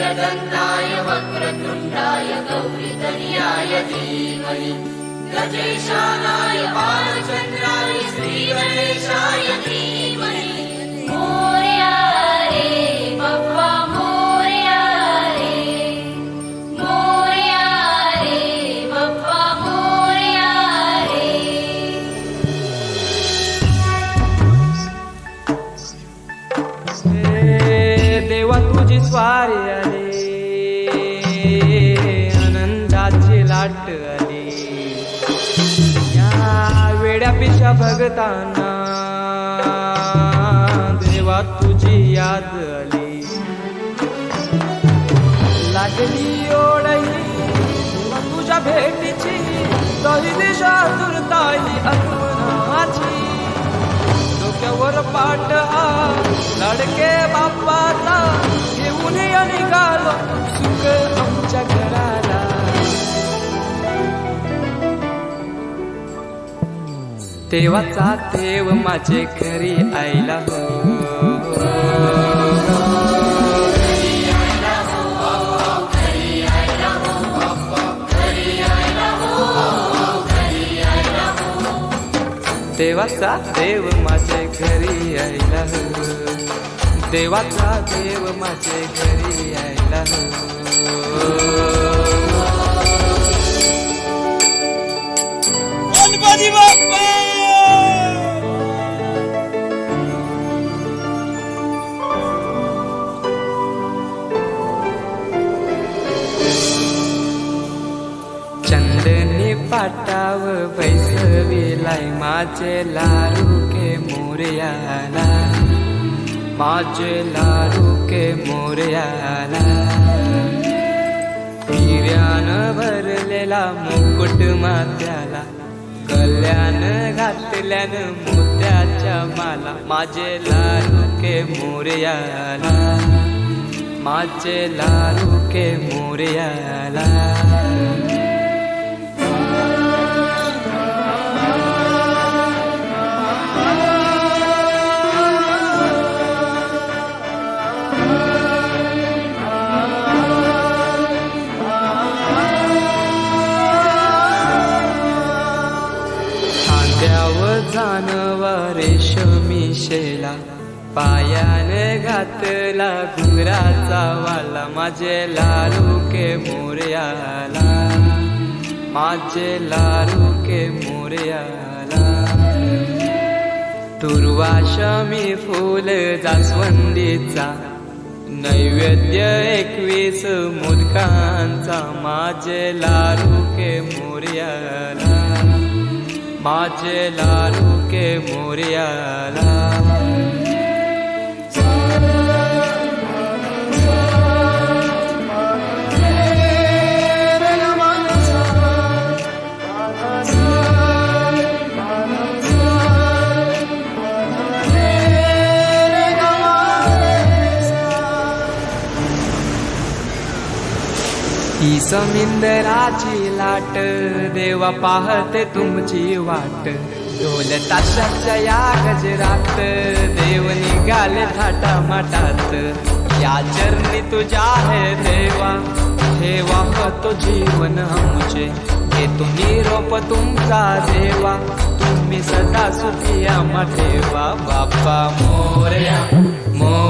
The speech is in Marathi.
एकदन्ताय वक्रतुण्डाय गौरीतनयाय धीमहि। गजेशानाय बालचन्द्राय श्रीगणेशाय धीमहि आनंदाची आली या वेड्या भगताना देवा तुझी याद आली. लागली ओढही तुझ्या भेटीची दही दिशा दुर्ताई आठवणाची डोक्यावर पाट आ लडके बाप्पाचा घेऊन या निघालो सुख आमच्या देवाचा देव माझे घरी आईला हो. देवाचा देव माझे घरी यायला हो. देवाचा देव माझे घरी यायला हो. चांदनी पाटाव बैसविलाय माझे लारू के मोरयाला. माझे लारू के मोरयाला. हिऱ्यान भरलेला मुकुट मात्याला कल्याण घातल्यान मोत्याच्या माला. माझे लारू के मोरयाला. माझे लारू के मोरयाला. मानवा रेशमी शेला पायाने घातला घुंगराचा वाला. माझे लारू के मोर्याला. माझे लारू के मोरयाला. दुर्वाशमी फूल जास्वंदीचा. नैवेद्य एकवीस मुदकांचा. माझे लारू के मोर्याला. माझे लारू के मोर्याला ही समिंदराची लाट देवा पाहते तुमची वाट. ढोल ताशाच्या या गजरात देव निघाले थाटा माटात या चरणी तुझ्या आहे देवा ठेवा तो जीवन आमचे? हे तुम्ही रोप तुमचा देवा तुम्ही सदा सुखिया मठेवा बाप्पा मोरया मोर